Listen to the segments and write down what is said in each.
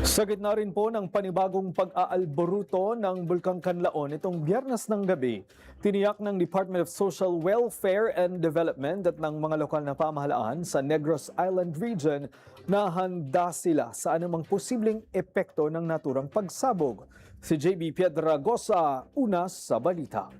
Sa gitna rin po ng panibagong pag-aalboruto ng Bulkang Kanlaon itong biyernes ng gabi, tiniyak ng Department of Social Welfare and Development at ng mga lokal na pamahalaan sa Negros Island region na handa sila sa anumang posibleng epekto ng naturang pagsabog. Si JB Piedragosa, una sa balita.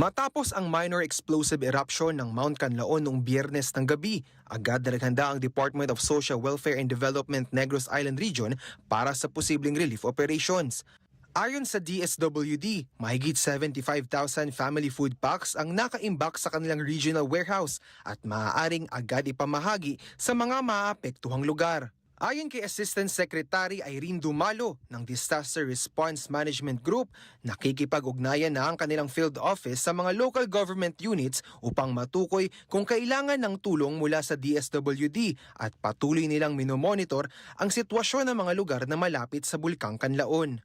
Matapos ang minor explosive eruption ng Mount Canlaon noong biyernes ng gabi, agad na naghanda ang Department of Social Welfare and Development Negros Island Region para sa posibleng relief operations. Ayon sa DSWD, mahigit 75,000 family food packs ang nakaimbak sa kanilang regional warehouse at maaaring agad ipamahagi sa mga maapektuhang lugar. Ayon kay Assistant Secretary Irene Dumalo ng Disaster Response Management Group, nakikipag-ugnayan na ang kanilang field office sa mga local government units upang matukoy kung kailangan ng tulong mula sa DSWD at patuloy nilang minomonitor ang sitwasyon ng mga lugar na malapit sa Bulkang Kanlaon.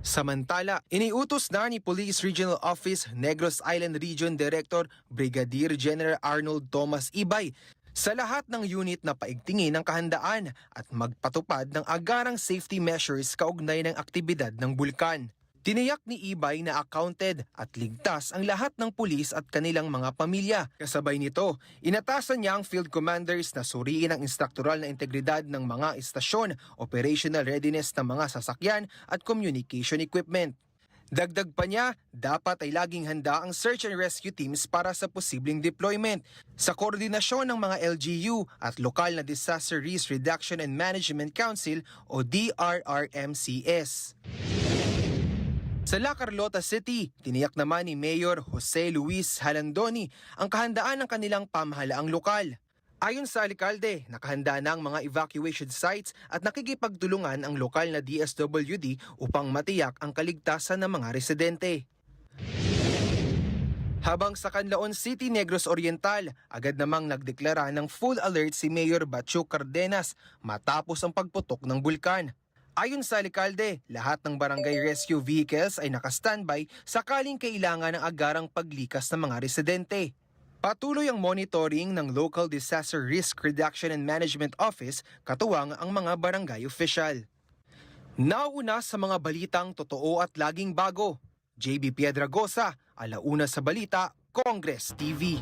Samantala, iniutos na ni Police Regional Office Negros Island Region Director Brigadier General Arnold Thomas Ibay sa lahat ng unit na paigtingin ang kahandaan at magpatupad ng agarang safety measures kaugnay ng aktibidad ng bulkan. Tiniyak ni Ibay na accounted at ligtas ang lahat ng pulis at kanilang mga pamilya. Kasabay nito, inatasan niya ang field commanders na suriin ang instruktural na integridad ng mga istasyon, operational readiness ng mga sasakyan at communication equipment. Dagdag pa niya, dapat ay laging handa ang search and rescue teams para sa posibleng deployment sa koordinasyon ng mga LGU at lokal na Disaster Risk Reduction and Management Council o DRRMCS. Sa La Carlota City, tiniyak naman ni Mayor Jose Luis Halandoni ang kahandaan ng kanilang pamahalaang lokal. Ayon sa alkalde, nakahanda na ang mga evacuation sites at nakikipagtulungan ang lokal na DSWD upang matiyak ang kaligtasan ng mga residente. Habang sa Canlaon City, Negros Oriental, agad namang nagdeklara ng full alert si Mayor Batcho Cardenas matapos ang pagputok ng bulkan. Ayon sa alkalde, lahat ng barangay rescue vehicles ay nakastandby sakaling kailangan ng agarang paglikas ng mga residente. Patuloy ang monitoring ng Local Disaster Risk Reduction and Management Office katuwang ang mga barangay official. Nauna sa mga balitang totoo at laging bago. JB Piedragosa, Alauna sa Balita, Congress TV.